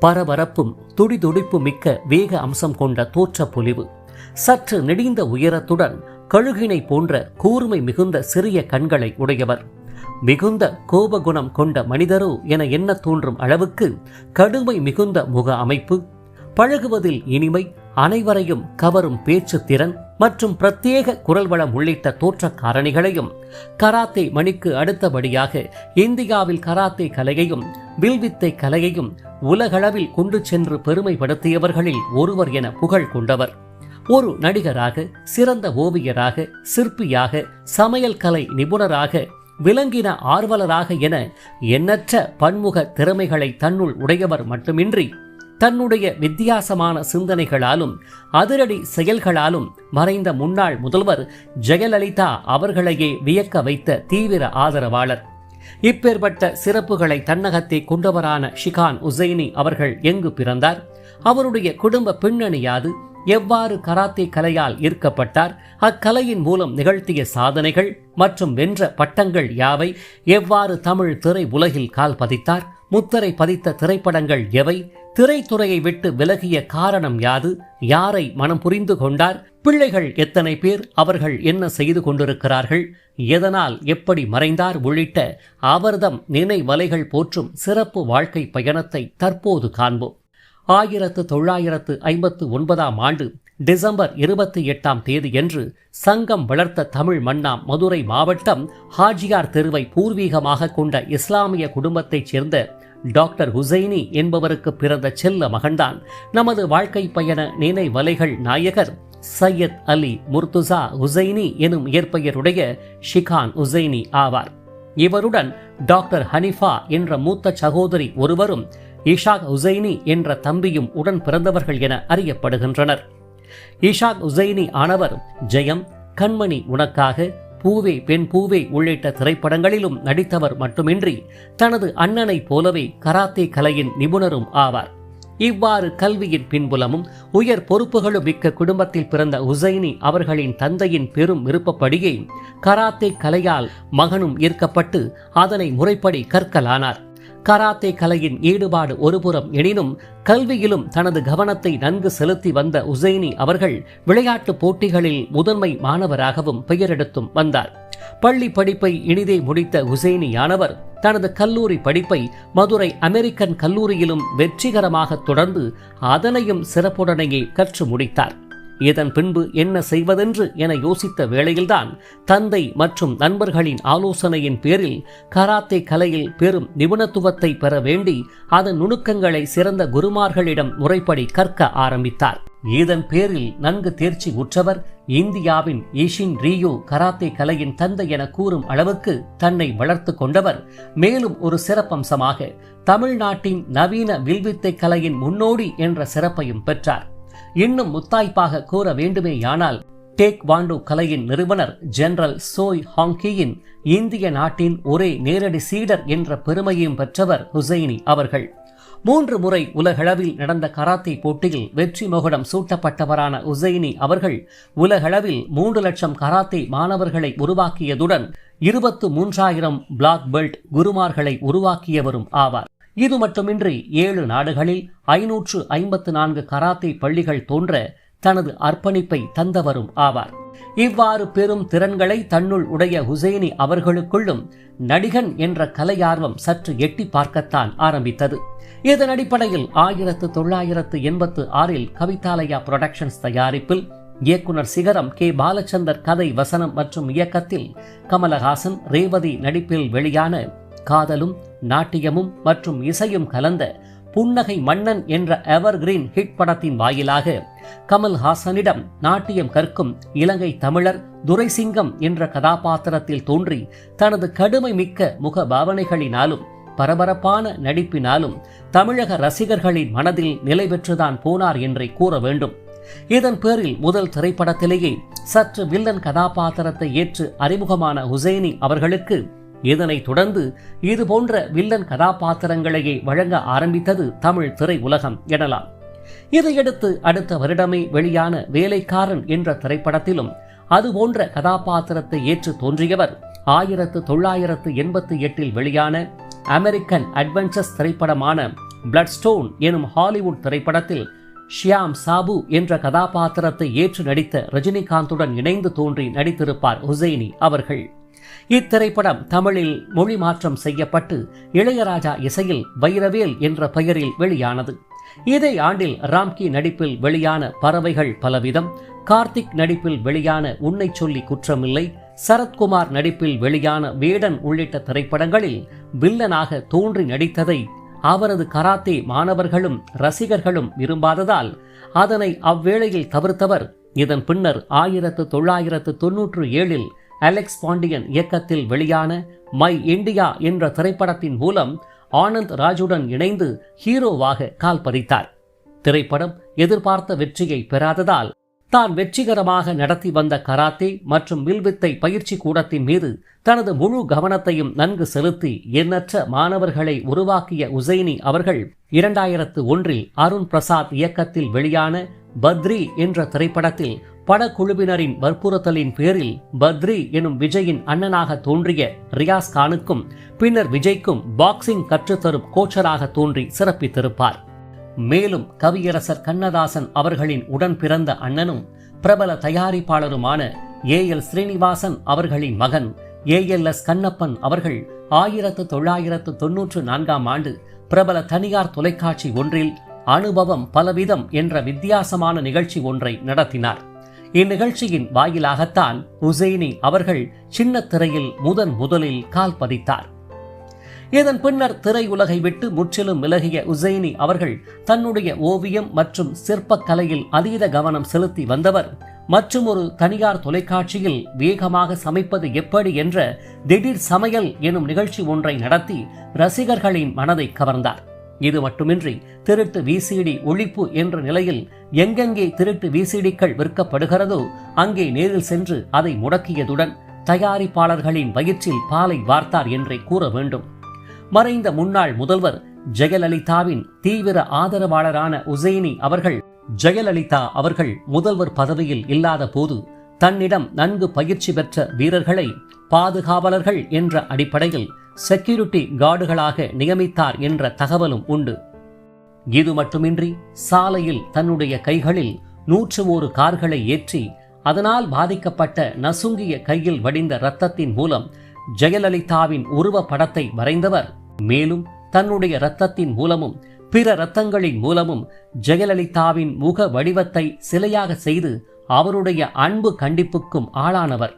பரபரப்பும் துடிதுடிப்பு மிக்க வேக அம்சம் கொண்ட தோற்றப்பொலிவு சற்று நெடிந்த உயரத்துடன் கழுகினை போன்ற கூர்மை மிகுந்த சிறிய கண்களை உடையவர். மிகுந்த கோபகுணம் கொண்ட மனிதரோ என எண்ண தோன்றும் அளவுக்கு கடுமை மிகுந்த முக அமைப்பு. பழகுவதில் இனிமை அனைவரையும் கவரும் பேச்சு திறன் மற்றும் பிரத்யேக குரல் வளம் உள்ளிட்ட தோற்ற காரணிகளையும் கராத்தே மணிக்கு அடுத்தபடியாக இந்தியாவில் கராத்தே கலையையும் வில்வித்தை கலையையும் உலகளவில் கொண்டு சென்று பெருமைப்படுத்தியவர்களில் ஒருவர் என புகழ் கொண்டவர். ஒரு நடிகராக சிறந்த ஓவியராக சிற்பியாக சமையல் கலை நிபுணராக விலங்கின ஆர்வலராக என எண்ணற்ற பன்முக திறமைகளை தன்னுள் உடையவர் மட்டுமின்றி தன்னுடைய வித்தியாசமான சிந்தனைகளாலும் அதிரடி செயல்களாலும் மறைந்த முன்னாள் முதல்வர் ஜெயலலிதா அவர்களையே வியக்க வைத்த தீவிர ஆதரவாளர். இப்பேற்பட்ட சிறப்புகளை தன்னகத்தை கொண்டவரான ஷிகான் உசைனி அவர்கள் எங்கு பிறந்தார்? அவருடைய குடும்ப பின்னணியாது எவ்வாறு கராத்தே கலையால் ஈர்க்கப்பட்டார்? அக்கலையின் மூலம் நிகழ்த்திய சாதனைகள் மற்றும் வென்ற பட்டங்கள் யாவை? எவ்வாறு தமிழ் திரை உலகில் கால் பதித்தார்? முத்திரை பதித்த திரைப்படங்கள் எவை? திரைத்துறையை விட்டு விலகிய காரணம் யாது? யாரை மனம் புரிந்து கொண்டார்? பிள்ளைகள் எத்தனை பேர்? அவர்கள் என்ன செய்து கொண்டிருக்கிறார்கள்? எதனால் எப்படி மறைந்தார்? உள்ளிட்ட அவர்தம் நினைவலைகள் போற்றும் சிறப்பு வாழ்க்கை பயணத்தை தற்போது காண்போம். ஆயிரத்து தொள்ளாயிரத்து ஐம்பத்து ஒன்பதாம் ஆண்டு டிசம்பர் இருபத்தி எட்டாம் தேதியன்று சங்கம் வளர்த்த தமிழ் மன்னாம் மதுரை மாவட்டம் ஹாஜியார் தெருவை பூர்வீகமாக கொண்ட இஸ்லாமிய குடும்பத்தைச் சேர்ந்த டாக்டர் ஹுசைனி என்பவருக்கு பிறந்த செல்ல மகன்தான். நமது வாழ்க்கை பயண நினைவலைகள் நாயகர் சையத் அலி முர்துசா ஹுசைனி எனும் இயற்பெயருடைய ஷிகான் ஹுசைனி ஆவார். இவருடன் டாக்டர் ஹனிஃபா என்ற மூத்த சகோதரி ஒருவரும் இஷாக் உசைனி என்ற தம்பியும் உடன் பிறந்தவர்கள் என அறியப்படுகின்றனர். இஷாக் உசைனி ஆனவர் ஜெயம் கண்மணி உனக்காக பூவே பெண் பூவே உள்ளிட்ட திரைப்படங்களிலும் நடித்தவர் மட்டுமின்றி தனது அண்ணனைப் போலவே கராத்தே கலையின் நிபுணரும் ஆவார். இவ்வாறு கல்வியின் பின்புலமும் உயர் பொறுப்புகளும் மிக்க குடும்பத்தில் பிறந்த உசைனி அவர்களின் தந்தையின் பெரும் விருப்பப்படியே கராத்தே கலையால் மகனும் ஈர்க்கப்பட்டு அதனை முறைப்படி கற்கலானார். கராத்தே கலையின் ஈடுபாடு ஒருபுறம் எனினும் கல்வியிலும் தனது கவனத்தை நன்கு செலுத்தி வந்த உசைனி அவர்கள் விளையாட்டுப் போட்டிகளில் முதன்மை மாணவராகவும் பெயரெடுத்தும் வந்தார். பள்ளி படிப்பை இனிதே முடித்த உசைனியானவர் தனது கல்லூரி படிப்பை மதுரை அமெரிக்கன் கல்லூரியிலும் வெற்றிகரமாக தொடர்ந்து அதனையும் சிறப்புடனேயே கற்று முடித்தார். இதன் பின்பு என்ன செய்வதென்று என யோசித்த வேளையில்தான் தந்தை மற்றும் நண்பர்களின் ஆலோசனையின் பேரில் கராத்தே கலையில் பெரும் நிபுணத்துவத்தை பெற வேண்டி அதன் நுணுக்கங்களை சிறந்த குருமார்களிடம் முறைப்படி கற்க ஆரம்பித்தார். இதன் பேரில் நன்கு தேர்ச்சி உற்றவர் இந்தியாவின் இஷின் ரியோ கராத்தே கலையின் தந்தை என கூறும் அளவுக்கு தன்னை வளர்த்து கொண்டவர். மேலும் ஒரு சிறப்பம்சமாக தமிழ்நாட்டின் நவீன வில்வித்தை கலையின் முன்னோடி என்ற சிறப்பையும் பெற்றார். இன்னும் முத்தாய்ப்பாக கூற வேண்டுமேயானால் டேக் வாண்டு கலையின் நிறுவனர் ஜெனரல் சோய் ஹாங்கியின் இந்திய நாட்டின் ஒரே நேரடி சீடர் என்ற பெருமையும் பெற்றவர் ஹுசைனி அவர்கள். மூன்று முறை உலகளவில் நடந்த கராத்தே போட்டியில் வெற்றி மகுடம் சூட்டப்பட்டவரான உசைனி அவர்கள் உலகளவில் மூன்று லட்சம் கராத்தே மாணவர்களை உருவாக்கியதுடன் இருபத்து மூன்றாயிரம் பிளாக் பெல்ட் குருமார்களை உருவாக்கியவரும் ஆவார். இது மட்டுமின்றி ஏழு நாடுகளில் ஐநூற்று ஐம்பத்து நான்கு கராத்தே பள்ளிகள் தோன்ற தனது அர்ப்பணிப்பை தந்தவரும் ஆவார். இவ்வாறு பெரும் திறன்களை தன்னுள் உடைய ஹுசேனி அவர்களுக்குள்ளும் நடிகன் என்ற கலையார்வம் சற்று எட்டி பார்க்கத்தான் ஆரம்பித்தது. இதன் அடிப்படையில் ஆயிரத்து தொள்ளாயிரத்து எண்பத்து ஆறில் கவிதாலயா புரொடக்ஷன்ஸ் தயாரிப்பில் இயக்குனர் சிகரம் கே. பாலச்சந்தர் கதை வசனம் மற்றும் இயக்கத்தில் கமலஹாசன் ரேவதி நடிப்பில் வெளியான காதலும் நாட்டியமும் மற்றும் இசையும் கலந்த புன்னகை மன்னன் என்ற எவர்கிரீன் ஹிட் படத்தின் வாயிலாக கமல்ஹாசனிடம் நாட்டியம் கற்கும் இலங்கை தமிழர் துரைசிங்கம் என்ற கதாபாத்திரத்தில் தோன்றி தனது கடுமை மிக்க முக பாவனைகளினாலும் பரபரப்பான நடிப்பினாலும் தமிழக ரசிகர்களின் மனதில் நிலை பெற்றுதான் போனார் என்றே கூற வேண்டும். இதன் பேரில் முதல் திரைப்படத்திலேயே சற்று வில்லன் கதாபாத்திரத்தை ஏற்று அறிமுகமான ஹுசைனி அவர்களுக்கு இதனைத் தொடர்ந்து இது போன்ற வில்லன் கதாபாத்திரங்களையே வழங்க ஆரம்பித்தது தமிழ் திரை உலகம் எனலாம். இதையடுத்து அடுத்த வருடமே வெளியான வேலைக்காரன் என்ற திரைப்படத்திலும் அதுபோன்ற கதாபாத்திரத்தை ஏற்று தோன்றியவர் ஆயிரத்து தொள்ளாயிரத்து எண்பத்தி எட்டில் வெளியான அமெரிக்கன் அட்வென்ச்சர்ஸ் திரைப்படமான பிளட் ஸ்டோன் எனும் ஹாலிவுட் திரைப்படத்தில் ஷியாம் சாபு என்ற கதாபாத்திரத்தை ஏற்று நடித்த ரஜினிகாந்துடன் இணைந்து தோன்றி நடித்திருப்பார் ஹுசைனி அவர்கள். இத்திரைப்படம் தமிழில் மொழி மாற்றம் செய்யப்பட்டு இளையராஜா இசையில் வைரவேல் என்ற பெயரில் வெளியானது. இதே ஆண்டில் ராம்கி நடிப்பில் வெளியான பறவைகள் பலவிதம் கார்த்திக் நடிப்பில் வெளியான உன்னை சொல்லி குற்றமில்லை சரத்குமார் நடிப்பில் வெளியான வேடன் உள்ளிட்ட திரைப்படங்களில் வில்லனாக தோன்றி நடித்ததை அவரது கராத்தே மாணவர்களும் ரசிகர்களும் விரும்பாததால் அதனை அவ்வேளையில் தவிர்த்தவர். இதன் பின்னர் ஆயிரத்து தொள்ளாயிரத்து தொன்னூற்று ஏழில் அலெக்ஸ் பாண்டியன் இயக்கத்தில் வெளியான மை இண்டியா என்ற திரைப்படத்தின் மூலம் ஆனந்த் ராஜுடன் இணைந்து ஹீரோவாக கால் பதித்தார். திரைப்படம் எதிர்பார்த்த வெற்றியை பெறாததால் தான் வெற்றிகரமாக நடத்தி வந்த கராத்தே மற்றும் வில்வித்தை பயிற்சி கூடத்தின் மீது தனது முழு கவனத்தையும் நன்கு செலுத்தி எண்ணற்ற மாணவர்களை உருவாக்கிய உசைனி அவர்கள் இரண்டாயிரத்து ஒன்றில் அருண் பிரசாத் இயக்கத்தில் வெளியான பத்ரி என்ற திரைப்படத்தில் படக்குழுவினரின் வற்புறுத்தலின் பேரில் பத்ரி எனும் விஜயின் அண்ணனாக தோன்றிய ரியாஸ் கானுக்கும் பின்னர் விஜய்க்கும் பாக்ஸிங் கற்றுத்தரும் கோச்சராக தோன்றி சிறப்பித்திருப்பார். மேலும் கவியரசர் கண்ணதாசன் அவர்களின் உடன் பிறந்த அண்ணனும் பிரபல தயாரிப்பாளருமான ஏ எல் ஸ்ரீனிவாசன் அவர்களின் மகன் ஏ எல் எஸ் கண்ணப்பன் அவர்கள் ஆயிரத்து தொள்ளாயிரத்து தொன்னூற்று நான்காம் ஆண்டு பிரபல தனியார் தொலைக்காட்சி ஒன்றில் அனுபவம் பலவிதம் என்ற வித்தியாசமான நிகழ்ச்சி ஒன்றை நடத்தினார். இந்நிகழ்ச்சியின் வாயிலாகத்தான் உசைனி அவர்கள் சின்ன திரையில் முதன் முதலில் கால் பதித்தார். இதன் பின்னர் திரையுலகை விட்டு முற்றிலும் விலகிய உசைனி அவர்கள் தன்னுடைய ஓவியம் மற்றும் சிற்பக் கலையில் அதீத கவனம் செலுத்தி வந்தவர். மற்றும் ஒரு தனியார் தொலைக்காட்சியில் வேகமாக சமைப்பது எப்படி என்ற திடீர் சமையல் எனும் நிகழ்ச்சி ஒன்றை நடத்தி ரசிகர்களின் மனதை கவர்ந்தார். இது மட்டுமின்றி திருட்டு விசிடி ஒழிப்பு என்ற நிலையில் எங்கெங்கே திருட்டு விசிடிக்கள் விற்கப்படுகிறதோ அங்கே நேரில் சென்று அதை முடக்கியதுடன் தயாரிப்பாளர்களின் வயிற்றில் பாலை வார்த்தார் என்றே கூற வேண்டும். மறைந்த முன்னாள் முதல்வர் ஜெயலலிதாவின் தீவிர ஆதரவாளரான உசைனி அவர்கள் ஜெயலலிதா அவர்கள் முதல்வர் பதவியில் இல்லாத போது தன்னிடம் நன்கு பயிற்சி பெற்ற வீரர்களை பாதுகாவலர்கள் என்ற அடிப்படையில் செக்யூரிட்டி கார்டுகளாக நியமித்தார் என்ற தகவலும் உண்டு. இது மட்டுமின்றி சாலையில் தன்னுடைய கைகளில் நூற்று ஒரு கார்களை ஏற்றி அதனால் பாதிக்கப்பட்ட நசுங்கிய கையில் வடிந்த இரத்தத்தின் மூலம் ஜெயலலிதாவின் உருவ படத்தை வரைந்தவர். மேலும் தன்னுடைய இரத்தத்தின் மூலமும் பிற இரத்தங்களின் மூலமும் ஜெயலலிதாவின் முக வடிவத்தை சிலையாக செய்து அவருடைய அன்பு கண்டிப்புக்கும் ஆளானவர்.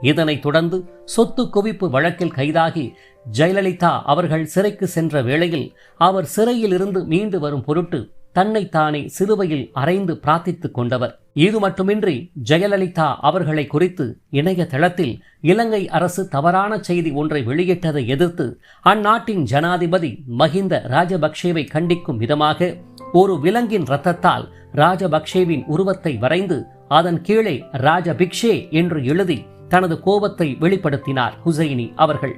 இதனைத் தொடர்ந்து சொத்து குவிப்பு வழக்கில் கைதாகி ஜெயலலிதா அவர்கள் சிறைக்கு சென்ற வேளையில் அவர் சிறையிலிருந்து மீண்டு வரும் பொருட்டு தன்னைத்தானே சிலுவையில் அரைந்து பிரார்த்தித்துக் கொண்டவர். இது மட்டுமின்றி ஜெயலலிதா அவர்களை குறித்து இணையதளத்தில் இலங்கை அரசு தவறான செய்தி ஒன்றை வெளியிட்டதை எதிர்த்து அந்நாட்டின் ஜனாதிபதி மஹிந்த ராஜபக்சேவை கண்டிக்கும் விதமாக ஒரு விலங்கின் ரத்தத்தால் ராஜபக்சேவின் உருவத்தை வரைந்து அதன் கீழே ராஜபிக்ஷே என்று எழுதி தனது கோபத்தை வெளிப்படுத்தினார் ஹுசைனி அவர்கள்.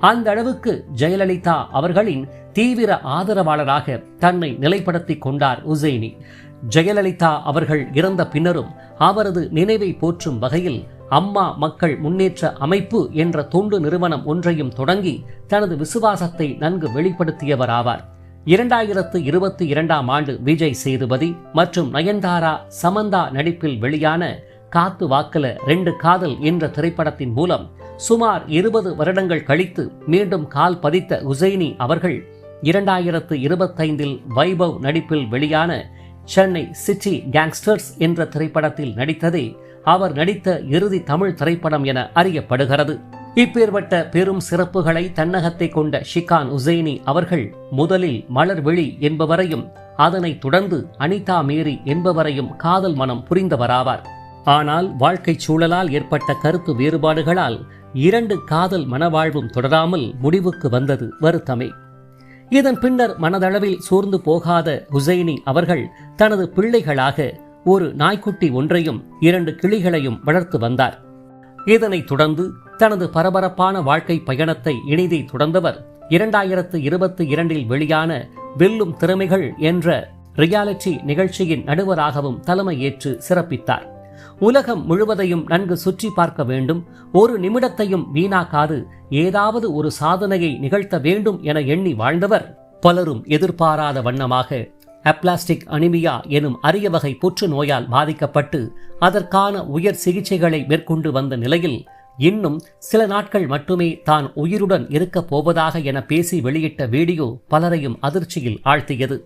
அந்த அளவுக்கு ஜெயலலிதா அவர்களின் தீவிர ஆதரவாளராக தன்னை நிலைப்படுத்திக் கொண்டார் உசைனி ஜெயலலிதா அவர்கள் இறந்த பின்னரும் அவரது நினைவை போற்றும் வகையில் அம்மா மக்கள் முன்னேற்ற அமைப்பு என்ற தொண்டு நிறுவனம் ஒன்றையும் தொடங்கி தனது விசுவாசத்தை நன்கு வெளிப்படுத்தியவர் ஆவார். இரண்டாயிரத்து இருபத்தி இரண்டாம் ஆண்டு விஜய் சேதுபதி மற்றும் நயன்தாரா சமந்தா நடிப்பில் வெளியான காத்து வாக்கல ரெண்டு காதல் என்ற திரைப்படத்தின் மூலம் சுமார் இருபது வருடங்கள் கழித்து மீண்டும் கால் பதித்த உசைனி அவர்கள் இரண்டாயிரத்து இருபத்தைந்தில் வைபவ் நடிப்பில் வெளியான சென்னை சிட்டி கேங்ஸ்டர்ஸ் என்ற திரைப்படத்தில் நடித்ததே அவர் நடித்த இறுதி தமிழ் திரைப்படம் என அறியப்படுகிறது. இப்பேற்பட்ட பெரும் சிறப்புகளை தன்னகத்தை கொண்ட ஷிகான் உசைனி அவர்கள் முதலில் மலர்விழி என்பவரையும் அதனைத் தொடர்ந்து அனிதா மேரி என்பவரையும் காதல் மனம் புரிந்தவராவார். ஆனால் வாழ்க்கைச் சூழலால் ஏற்பட்ட கருத்து வேறுபாடுகளால் இரண்டு காதல் மனவாழ்வும் தொடராமல் முடிவுக்கு வந்தது வருத்தமே. இதன் பின்னர் மனதளவில் சோர்ந்து போகாத ஹுசைனி அவர்கள் தனது பிள்ளைகளாக ஒரு நாய்க்குட்டி ஒன்றையும் இரண்டு கிளிகளையும் வளர்த்து வந்தார். இதனைத் தொடர்ந்து தனது பரபரப்பான வாழ்க்கை பயணத்தை இனிதை தொடர்ந்தவர் இரண்டாயிரத்து இருபத்தி இரண்டில் வெளியான வெல்லும் திறமைகள் என்ற ரியாலிட்டி நிகழ்ச்சியின் நடுவராகவும் தலைமையேற்று சிறப்பித்தார். உலகம் முழுவதையும் நன்கு சுற்றி பார்க்க வேண்டும். ஒரு நிமிடத்தையும் வீணாக்காது. ஏதாவது ஒரு சாதனையை நிகழ்த்த வேண்டும் என எண்ணி வாழ்ந்தவர். பலரும் எதிர்பாராத வண்ணமாக அப்ளாஸ்டிக் அனிமியா எனும் அரிய வகை புற்றுநோயால் பாதிக்கப்பட்டு அதற்கான உயர் சிகிச்சைகளை மேற்கொண்டு வந்த நிலையில் இன்னும் சில நாட்கள் மட்டுமே தான் உயிருடன் இருக்கப் போவதாக என பேசி வெளியிட்ட வீடியோ பலரையும் அதிர்ச்சியில் ஆழ்த்தியது.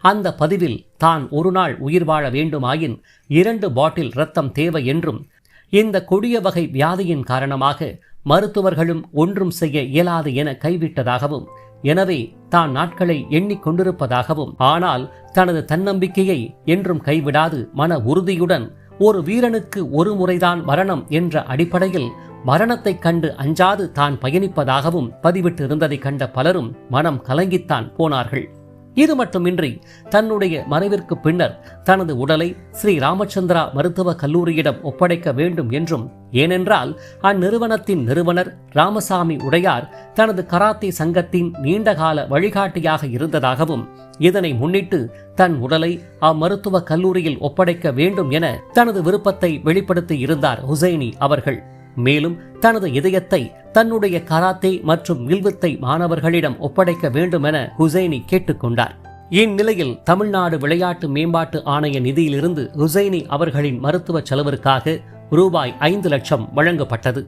அந்த பதிவில் தான் ஒரு நாள் உயிர் வாழ வேண்டுமாயின் இரண்டு பாட்டில் இரத்தம் தேவை என்றும் இந்த கொடிய வகை வியாதியின் காரணமாக மருத்துவர்களும் ஒன்றும் செய்ய இயலாது என கைவிட்டதாகவும் எனவே தான் நாட்களை எண்ணிக் கொண்டிருப்பதாகவும் ஆனால் தனது தன்னம்பிக்கையை என்றும் கைவிடாது மன உறுதியுடன் ஒரு வீரனுக்கு ஒரு முறைதான் மரணம் என்ற அடிப்படையில் மரணத்தைக் கண்டு அஞ்சாது தான் பயணிப்பதாகவும் பதிவிட்டிருந்ததைக் கண்ட பலரும் மனம் கலங்கித்தான் போனார்கள். இது மட்டுமின்றி தன்னுடைய மறைவிற்கு பின்னர் தனது உடலை ஸ்ரீ ராமச்சந்திரா மருத்துவக் கல்லூரியிடம் ஒப்படைக்க வேண்டும் என்றும் ஏனென்றால் அந்நிறுவனத்தின் நிறுவனர் ராமசாமி உடையார் தனது கராத்தே சங்கத்தின் நீண்டகால வழிகாட்டியாக இருந்ததாகவும் இதனை முன்னிட்டு தன் உடலை அம்மருத்துவக் கல்லூரியில் ஒப்படைக்க வேண்டும் என தனது விருப்பத்தை வெளிப்படுத்தி இருந்தார் ஹுசைனி அவர்கள். மேலும் தனது இதயத்தை தன்னுடைய கராத்தே மற்றும் வில்வித்தை மாணவர்களிடம் ஒப்படைக்க வேண்டும் என ஹுசைனி கேட்டுக்கொண்டார். இந்நிலையில் தமிழ்நாடு விளையாட்டு மேம்பாட்டு ஆணைய நிதியிலிருந்து ஹுசைனி அவர்களின் மருத்துவ செலவிற்காக ரூபாய் ஐந்து லட்சம் வழங்கப்பட்டது.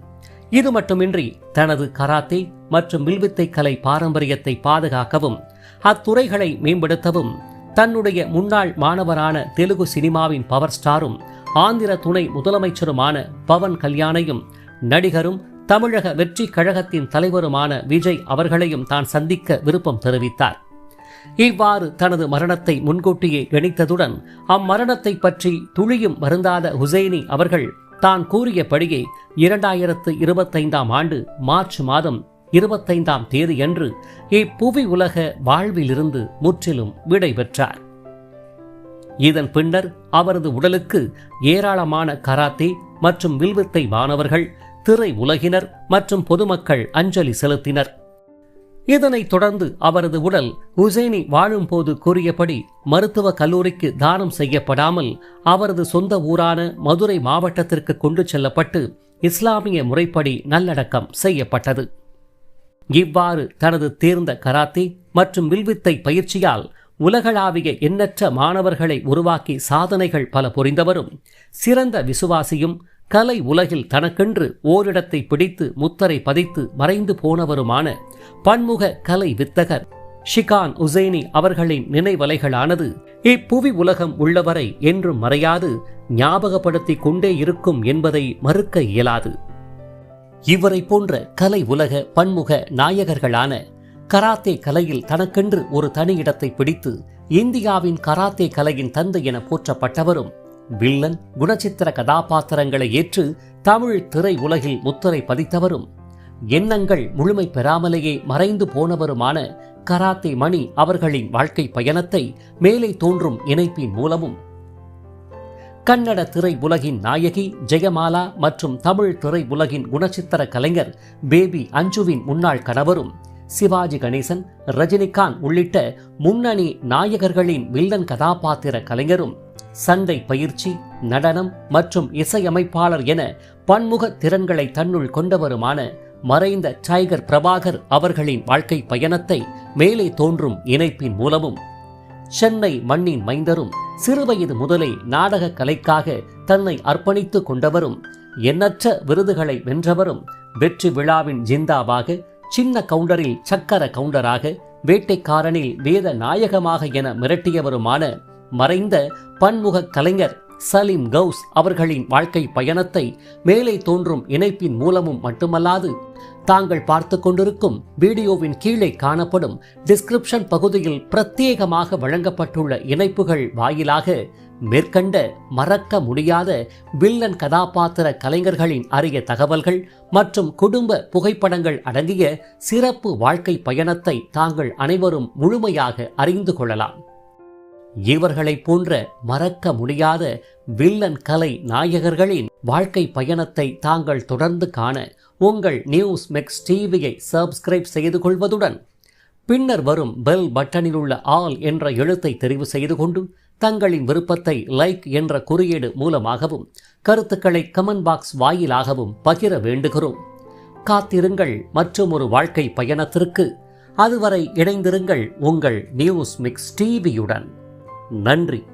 இது மட்டுமின்றி தனது கராத்தே மற்றும் வில்வித்தை கலை பாரம்பரியத்தை பாதுகாக்கவும் அத்துறைகளை மேம்படுத்தவும் தன்னுடைய முன்னாள் மாணவரான தெலுங்கு சினிமாவின் பவர் ஸ்டாரும் ஆந்திர துணை முதலமைச்சருமான பவன் கல்யாணையும் நடிகரும் தமிழக வெற்றி கழகத்தின் தலைவருமான விஜய் அவர்களையும் தான் சந்திக்க விருப்பம் தெரிவித்தார். இவ்வாறு தனது மரணத்தை முன்கூட்டியே கணித்ததுடன் அம்மரணத்தை பற்றி துளியும் வருந்தாத ஹுசைனி அவர்கள் தான் கூறியபடியே இரண்டாயிரத்து இருபத்தைந்தாம் ஆண்டு மார்ச் மாதம் இருபத்தைந்தாம் தேதியன்று இப்புவி உலக வாழ்விலிருந்து முற்றிலும் விடை பெற்றார் இதன் பின்னர் அவரது உடலுக்கு ஏராளமான கராத்தே மற்றும் வில்வித்தை மாணவர்கள் திரை உலகினர் மற்றும் பொதுமக்கள் அஞ்சலி செலுத்தினர். இதனைத் தொடர்ந்து அவரது உடல் ஹுசைனி வாழும்போது கூறியபடி மருத்துவக் கல்லூரிக்கு தானம் செய்யப்படாமல் அவரது சொந்த ஊரான மதுரை மாவட்டத்திற்கு கொண்டு செல்லப்பட்டு இஸ்லாமிய முறைப்படி நல்லடக்கம் செய்யப்பட்டது. இவ்வாறு தனது தேர்ந்த கராத்தே மற்றும் வில்வித்தை பயிற்சியால் உலகளாவிய எண்ணற்ற மாணவர்களை உருவாக்கி சாதனைகள் பல புரிந்தவரும் சிறந்த விசுவாசியும் கலை உலகில் தனக்கென்று ஓரிடத்தை பிடித்து முத்தரை பதித்து மறைந்து போனவருமான பன்முக கலை வித்தகர் ஷிகான் உசைனி அவர்களின் நினைவலைகளானது இப்புவி உலகம் உள்ளவரை என்றும் மறையாது ஞாபகப்படுத்திக் கொண்டே இருக்கும் என்பதை மறுக்க இயலாது. இவரை போன்ற கலை உலக பன்முக நாயகர்களான கராத்தே கலையில் தனக்கென்று ஒரு தனி இடத்தை பிடித்து இந்தியாவின் கராத்தே கலையின் தந்தை என போற்றப்பட்டவரும் வில்லன் குணச்சித்திர கதாபாத்திரங்களை ஏற்று தமிழ் திரை உலகில் முத்திரை பதித்தவரும் எண்ணங்கள் முழுமை பெறாமலேயே மறைந்து போனவருமான கராத்தே மணி அவர்களின் வாழ்க்கை பயணத்தை மேலே தோன்றும் இணைப்பின் மூலமும். கன்னட திரை உலகின் நாயகி ஜெயமாலா மற்றும் தமிழ் திரை உலகின் குணச்சித்திர கலைஞர் பேபி அஞ்சுவின் முன்னாள் கணவரும் சிவாஜி கணேசன் ரஜினிகாந்த் உள்ளிட்ட முன்னணி நாயகர்களின் வில்லன் கதாபாத்திர கலைஞரும் சண்டை பயிற்சி நடனம் மற்றும் இசையமைப்பாளர் என பன்முக திறன்களை தன்னுள் கொண்டவருமான மறைந்த டைகர் பிரபாகர் அவர்களின் வாழ்க்கை பயணத்தை மேலே தோன்றும் இணைப்பின் மூலமும் சென்னை மண்ணின் மைந்தரும் சிறுவயது முதலே நாடக கலைக்காக தன்னை அர்ப்பணித்து கொண்டவரும் எண்ணற்ற விருதுகளை வென்றவரும் வெற்றி விழாவின் ஜிந்தாவாக சின்ன கவுண்டரில் சக்கர கவுண்டராக வேட்டைக்காரனில் வேத நாயகமாக என மிரட்டியவருமான மறைந்த பன்முக கலைஞர் சலீம் கவுஸ் அவர்களின் வாழ்க்கை பயணத்தை மேலே தோன்றும் இணைப்பின் மூலமும் மட்டுமல்லாது தாங்கள் பார்த்து கொண்டிருக்கும் வீடியோவின் கீழே காணப்படும் டிஸ்கிரிப்ஷன் பகுதியில் பிரத்யேகமாக வழங்கப்பட்டுள்ள இணைப்புகள் வாயிலாக மேற்கண்ட மறக்க முடியாத வில்லன் கதாபாத்திர கலைஞர்களின் அரிய தகவல்கள் மற்றும் குடும்ப புகைப்படங்கள் அடங்கிய சிறப்பு வாழ்க்கை பயணத்தை தாங்கள் அனைவரும் முழுமையாக அறிந்து கொள்ளலாம். இவர்களைப் போன்ற மறக்க முடியாத வில்லன் கலை நாயகர்களின் வாழ்க்கை பயணத்தை தாங்கள் தொடர்ந்து காண உங்கள் நியூஸ் மெக்ஸ் டிவியை சப்ஸ்கிரைப் செய்து கொள்வதுடன் பின்னர் வரும் பெல் பட்டனில் உள்ள ஆல் என்ற எழுத்தை தெரிவு செய்து கொண்டு தங்களின் விருப்பத்தை லைக் என்ற குறியீடு மூலமாகவும் கருத்துக்களை கமெண்ட் பாக்ஸ் வாயிலாகவும் பகிர வேண்டுகிறோம். காத்திருங்கள் மற்றும் ஒரு வாழ்க்கை பயணத்திற்கு. அதுவரை இணைந்திருங்கள் உங்கள் நியூஸ் மிக்ஸ் டிவியுடன் நன்றி.